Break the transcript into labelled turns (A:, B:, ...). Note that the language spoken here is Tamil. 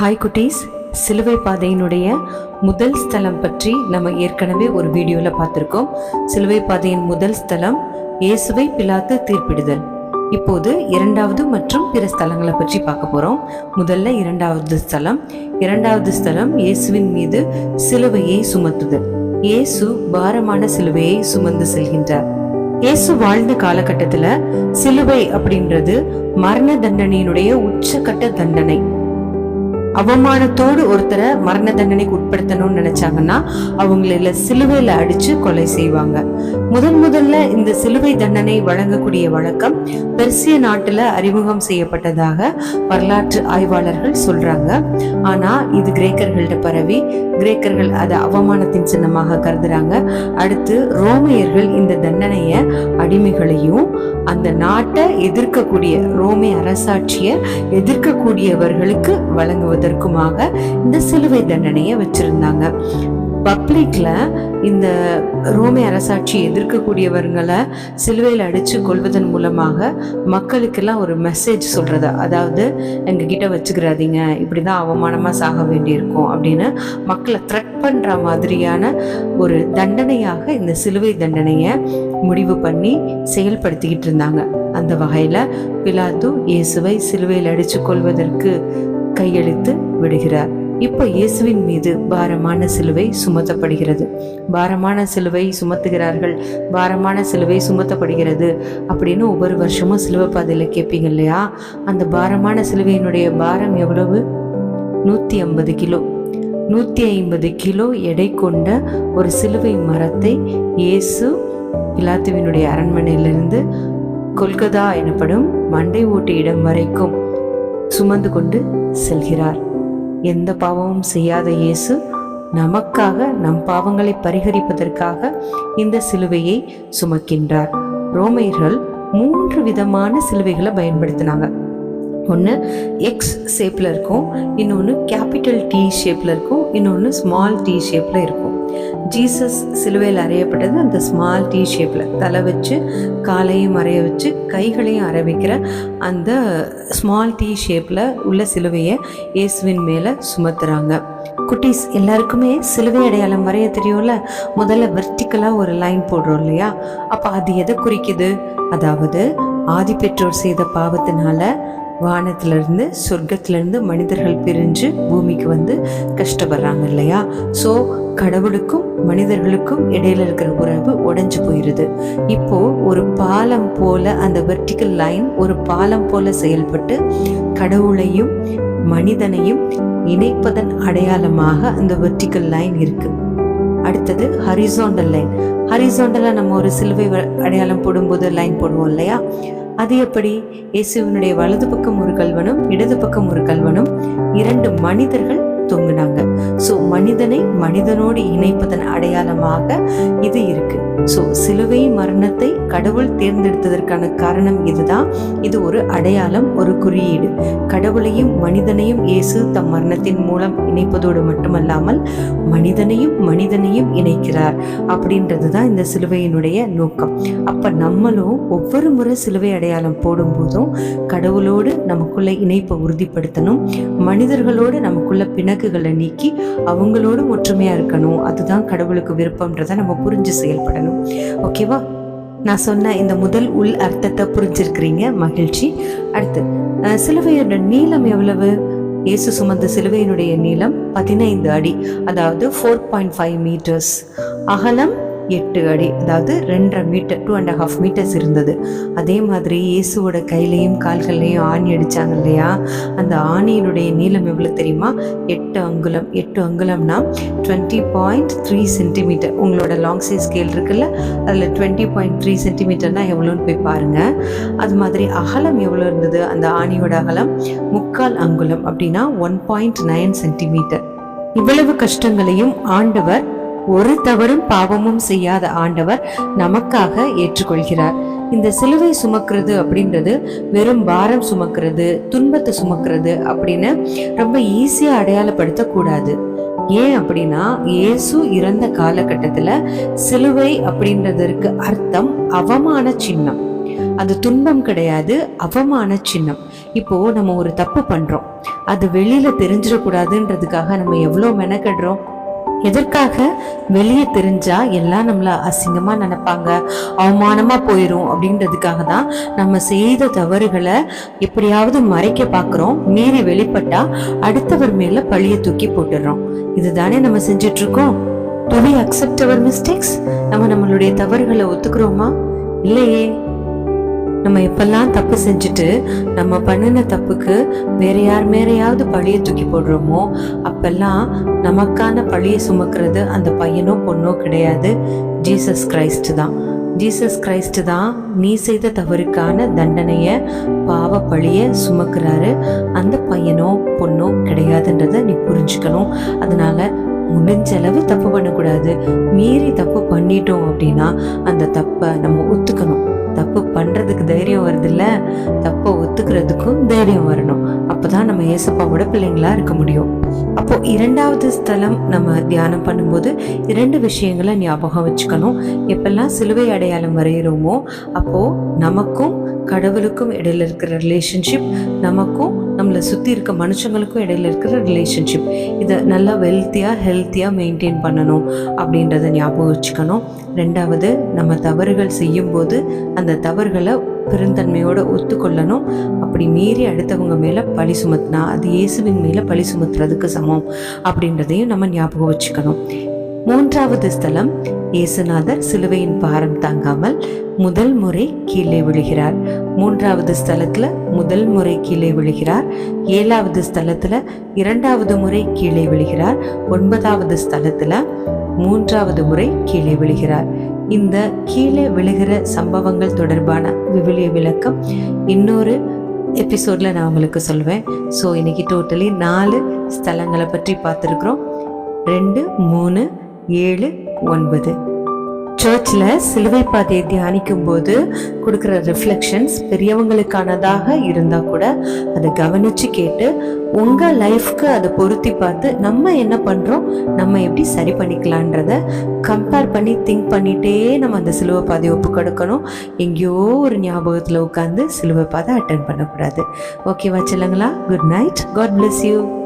A: ஹாய் குட்டீஸ். சிலுவை பாதையினுடைய முதல் ஸ்தலம் பற்றி நம்ம ஏற்கனவே ஒரு வீடியோவில் பார்த்துருக்கோம். சிலுவை பாதையின் முதல் ஸ்தலம் இயேசுவை பிலாத்து தீர்ப்பிடுதல். இப்போது இரண்டாவது மற்றும் பிற ஸ்தலங்களை பற்றி பார்க்க போகிறோம் முதல்ல இரண்டாவது ஸ்தலம். இரண்டாவது ஸ்தலம் இயேசுவின் மீது சிலுவையை சுமத்துதல். இயேசு பாரமான சிலுவையை சுமந்து செல்கின்றார். இயேசு வாழ்ந்த காலகட்டத்தில் சிலுவை அப்படின்றது மரண தண்டனையினுடைய உச்சக்கட்ட தண்டனை. அவமானத்தோடு ஒருத்தரை மரண தண்டனைக்கு உட்படுத்தணும்னு நினைச்சாங்கன்னா அவங்கள சிலுவையில அடிச்சு கொலை செய்வாங்க. முதன் முதல்ல இந்த சிலுவை தண்டனை வழங்கக்கூடிய வழக்கம் பெர்சிய நாட்டுல அறிமுகம் செய்யப்பட்டதாக வரலாற்று ஆய்வாளர்கள் சொல்றாங்க. ஆனா இது கிரேக்கர்கள்ட்ட பரவி கிரேக்கர்கள் அதை அவமானத்தின் சின்னமாக கருதுறாங்க. அடுத்து ரோமையர்கள் இந்த தண்டனைய அடிமைகளையும் அந்த நாட்டை எதிர்க்கக்கூடிய ரோமை அரசாட்சியை எதிர்க்கக்கூடியவர்களுக்கு வழங்குவது வழங்குவதற்குமாக இந்த சிலுவை தண்டனையை வச்சிருந்தாங்க. பப்ளிக்ல இந்த ரோமை அரசாட்சியை எதிர்க்கக்கூடியவர்களை சிலுவையில் அடித்து கொள்வதன் மூலமாக மக்களுக்கெல்லாம் ஒரு மெசேஜ் சொல்கிறது அதாவது எங்ககிட்ட வச்சுக்கிறாதீங்க இப்படி தான் அவமானமாக சாக வேண்டியிருக்கும் அப்படின்னு மக்களை த்ரெட் பண்ணுற மாதிரியான ஒரு தண்டனையாக இந்த சிலுவை தண்டனையை முடிவு பண்ணி செயல்படுத்திக்கிட்டு இருந்தாங்க. அந்த வகையில் பிலாத்து இயேசுவை சிலுவையில் அடித்து கொள்வதற்கு கையெழுத்து விடுகிறார். இப்போ இயேசுவின் மீது பாரமான சிலுவை சுமத்தப்படுகிறது. பாரமான சிலுவை சுமத்துகிறார்கள். பாரமான சிலுவை சுமத்தப்படுகிறது. அப்படின்னு ஒவ்வொரு வருஷமும் சிலுவை பாதையில் கேட்பீங்க இல்லையா? அந்த பாரமான சிலுவையினுடைய பாரம் எவ்வளவு? நூற்றி ஐம்பது கிலோ. நூற்றி ஐம்பது கிலோ எடை கொண்ட ஒரு சிலுவை மரத்தை இயேசு பிலாத்துவினுடைய அரண்மனையிலிருந்து கொல்கதா எனப்படும் மண்டை ஓட்டு இடம் வரைக்கும் சுமந்து கொண்டு செல்கிறார். எந்த பாவமும் செய்யாத இயேசு நமக்காக நம் பாவங்களை பரிகரிப்பதற்காக இந்த சிலுவையை சுமக்கின்றார். ரோமையர்கள் மூன்று விதமான சிலுவைகளை பயன்படுத்தினாங்க. ஒன்று எக்ஸ் ஷேப்பில் இருக்கும் இன்னொன்று கேபிட்டல் டி ஷேப்பில் இருக்கும் இன்னொன்று ஸ்மால் டி ஷேப்பில் இருக்கும். ஜீசஸ் சிலுவையில் அறையப்பட்டது. அந்த ஸ்மால் டீ ஷேப்பில் தலை வச்சு காலையும் அறைய வச்சு கைகளையும் அறை வைக்கிற அந்த ஸ்மால் டீ ஷேப்பில் உள்ள சிலுவையை இயேசுவின் மேலே சுமத்துறாங்க. குட்டீஸ் எல்லாருக்குமே சிலுவை அடையாளம் வரைய தெரியும்ல? முதல்ல வெர்டிக்கலாக ஒரு லைன் போடுறோம் இல்லையா? அப்போ அது எதை குறிக்குது? அதாவது ஆதி பெற்றோர் செய்த பாவத்தினால வானத்திலிருந்து சொர்க்கத்திலிருந்து மனிதர்கள் பிரிஞ்சு பூமிக்கு வந்து கஷ்டப்படுறாங்க இல்லையா? ஸோ கடவுளுக்கும் மனிதர்களுக்கும் இடையில இருக்கிற உறவு உடைஞ்சு போயிருது. இப்போ ஒரு பாலம் போல அந்த வெர்டிக்கல் லைன் ஒரு பாலம் போல செயல்பட்டு கடவுளையும் மனிதனையும் இணைப்பதன் அடையாளமாக அந்த வெர்டிக்கல் லைன் இருக்கு. அடுத்தது ஹரிசோண்டல் லைன் ஹரிசோண்டலாக நம்ம ஒரு சிலுவை அடையாளம் போடும்போது லைன் போடுவோம் இல்லையா? அது எப்படி? இயேசுவினுடைய வலது பக்கம் ஒரு கல்வனும் இடது பக்கம் ஒரு கல்வனும் இரண்டு மனிதர்கள் தொங்குனாங்க. ஸோ மனிதனை மனிதனோடு இணைப்பதன் அடையாளமாக இது இருக்கு. ஸோ சிலுவை மரணத்தை கடவுள் தேர்ந்தெடுத்ததற்கான காரணம் இதுதான். இது ஒரு அடையாளம் ஒரு குறியீடு. கடவுளையும் மனிதனையும் இயேசு தம் மரணத்தின் மூலம் இணைப்பதோடு மட்டுமல்லாமல் மனிதனையும் மனிதனையும் இணைக்கிறார் அப்படின்றது தான் இந்த சிலுவையினுடைய நோக்கம். அப்ப நம்மளும் ஒவ்வொரு முறை சிலுவை அடையாளம் போடும்போதும் கடவுளோடு நமக்குள்ள இணைப்பை உறுதிப்படுத்தணும். மனிதர்களோடு நமக்குள்ள பிணக்குகளை நீக்கி அவங்களோடும் ஒற்றுமையா இருக்கணும். அதுதான் கடவுளுக்கு விருப்பம்ன்றதை நம்ம புரிஞ்சு செயல்படணும். ஓகேவா? நான் சொன்ன இந்த முதல் உள் அர்த்தத்தை புரிஞ்சிருக்கிறீங்க. மகிழ்ச்சி. அடுத்து சிலுவையோட நீளம் எவ்வளவு? இயேசு சுமந்த சிலுவையினுடைய நீளம் பதினைந்து அடி அதாவது ஃபோர் பாயிண்ட் ஃபைவ் மீட்டர்ஸ் அகலம் எட்டு அடி அதாவது ரெண்டரை meter two and half meters இருந்தது. அதே மாதிரி இயேசுவோட கையிலையும் கால்கள்லையும் ஆணி அடித்தாங்க இல்லையா? அந்த ஆணியினுடைய நீளம் எவ்வளோ தெரியுமா? எட்டு அங்குலம் எட்டு அங்குலம்னா டுவெண்ட்டி பாயிண்ட் த்ரீ சென்டிமீட்டர் உங்களோட லாங் சைஸ் ஸ்கேல் இருக்குல்ல அதில் டுவெண்ட்டி பாயிண்ட் த்ரீ சென்டிமீட்டர்னா எவ்வளோன்னு போய் பாருங்கள் அது மாதிரி அகலம் எவ்வளோ இருந்தது? அந்த ஆணியோட அகலம் முக்கால் அங்குலம் அப்படின்னா ஒன் பாயிண்ட் நைன் சென்டிமீட்டர் இவ்வளவு கஷ்டங்களையும் ஆண்டவர் ஒரு தவறும் பாவமும் செய்யாத ஆண்டவர் நமக்காக ஏற்றுக்கொள்கிறார். இந்த சிலுவை சுமக்கிறது அப்படின்றது வெறும் பாரம் சுமக்கிறது துன்பத்தை சுமக்கிறது அப்படின்னு ரொம்ப ஈஸியாக அடையாளப்படுத்தக்கூடாது. ஏன் அப்படின்னா இயேசு இறந்த காலகட்டத்தில் சிலுவை அப்படின்றதற்கு அர்த்தம் அவமான சின்னம். அது துன்பம் கிடையாது அவமான சின்னம். இப்போ நம்ம ஒரு தப்பு பண்றோம். அது வெளியில தெரிஞ்சிடக்கூடாதுன்றதுக்காக நம்ம எவ்வளோ மெனக்கடுறோம்? எதற்காக? வெளியே தெரிஞ்சா எல்லாம் நம்மளை அசிங்கமாக நினைப்பாங்க. அவமானமாக போயிடும் அப்படின்றதுக்காக தான் நம்ம செய்த தவறுகளை எப்படியாவது மறைக்க பார்க்குறோம். மீறி வெளிப்பட்டால் அடுத்தவர் மேலே பழியை தூக்கி போட்டுடுறோம். இதுதானே நம்ம செஞ்சிட்ருக்கோம். Do we accept our mistakes நம்ம நம்மளுடைய தவறுகளை ஒத்துக்கிறோமா? இல்லையே. நம்ம எப்பெல்லாம் தப்பு செஞ்சுட்டு நம்ம பண்ணின தப்புக்கு வேற யார் மேலேயாவது பழியை தூக்கி போடுறோமோ அப்பெல்லாம் நமக்கான பழியை சுமக்கிறது அந்த பையனோ பொண்ணோ கிடையாது. ஜீசஸ் கிரைஸ்ட் தான். ஜீசஸ் கிரைஸ்ட் தான் நீ செய்த தவறுக்கான தண்டனையை பாவ பழியை சுமக்கிறாரு. அந்த பையனோ பொண்ணோ கிடையாதுன்றத நீ புரிஞ்சுக்கணும். அதனால முடிஞ்ச அளவு தப்பு பண்ணக்கூடாது. மீறி தப்பு பண்ணிட்டோம் அப்படின்னா அந்த தப்பை நம்ம ஒத்துக்கணும். தப்பு பண்ணுற வருதில்ல. தப்பை ஒத்துக்கிறதுக்கும் தைரியம் வரணும். அப்போதான் நம்ம ஏசப்பாவோட பிள்ளைங்களா இருக்க முடியும். அப்போ இரண்டாவது ஸ்தலம் நம்ம தியானம் பண்ணும்போது இரண்டு விஷயங்களை ஞாபகம் வச்சுக்கணும். எப்பெல்லாம் சிலுவை அடையாளம் வரைகிறோமோ அப்போ நமக்கும் கடவுளுக்கும் இடையில இருக்கிற ரிலேஷன்ஷிப் நமக்கும் நம்மளை சுற்றி இருக்க மனுஷங்களுக்கும் இடையில இருக்கிற ரிலேஷன்ஷிப் இதை நல்லா வெல்த்தியாக ஹெல்த்தியாக மெயின்டைன் பண்ணணும் அப்படின்றத ஞாபகம் வச்சுக்கணும். ரெண்டாவது நம்ம தவறுகள் செய்யும்போது அந்த தவறுகளை பெருந்தன்மையோடு ஒத்துக்கொள்ளணும். அப்படி மீறி அடுத்தவங்க மேலே பழி சுமத்தினா அது இயேசுவின் மேலே பழி சுமத்துறதுக்கு சமம் அப்படின்றதையும் நம்ம ஞாபகம் வச்சுக்கணும். மூன்றாவது ஸ்தலம் இயேசுநாதர் சிலுவையின் பாரம் தாங்காமல் முதல் முறை கீழே விழுகிறார். மூன்றாவது ஸ்தலத்துல முதல் முறை கீழே விழுகிறார். ஏழாவது ஸ்தலத்துல இரண்டாவது முறை கீழே விழுகிறார். ஒன்பதாவது ஸ்தலத்துல மூன்றாவது முறை கீழே விழுகிறார். இந்த கீழே விழுகிற சம்பவங்கள் தொடர்பான விவிலிய விளக்கம் இன்னொரு எபிசோட்ல நான் உங்களுக்கு சொல்வேன். ஸோ இன்னைக்கு டோட்டலி நாலு ஸ்தலங்களை பற்றி பார்த்துருக்குறோம். ரெண்டு மூணு ஏழு ஒன்பது. சர்ச்சில் சிலுவை பாதையை தியானிக்கும் போது கொடுக்குற ரிஃப்ளெக்ஷன்ஸ் பெரியவங்களுக்கானதாக இருந்தால் கூட அதை கவனித்து கேட்டு உங்கள் லைஃப்க்கு அதை பொருத்தி பார்த்து நம்ம என்ன பண்ணுறோம் நம்ம எப்படி சரி பண்ணிக்கலான்றத கம்பேர் பண்ணி திங்க் பண்ணிகிட்டே நம்ம அந்த சிலுவை பாதையை ஒப்பு கொடுக்கணும். எங்கேயோ ஒரு ஞாபகத்தில் உட்காந்து சிலுவை பாதை அட்டன் பண்ணக்கூடாது. ஓகேவா சொல்லுங்களா? Good night God bless you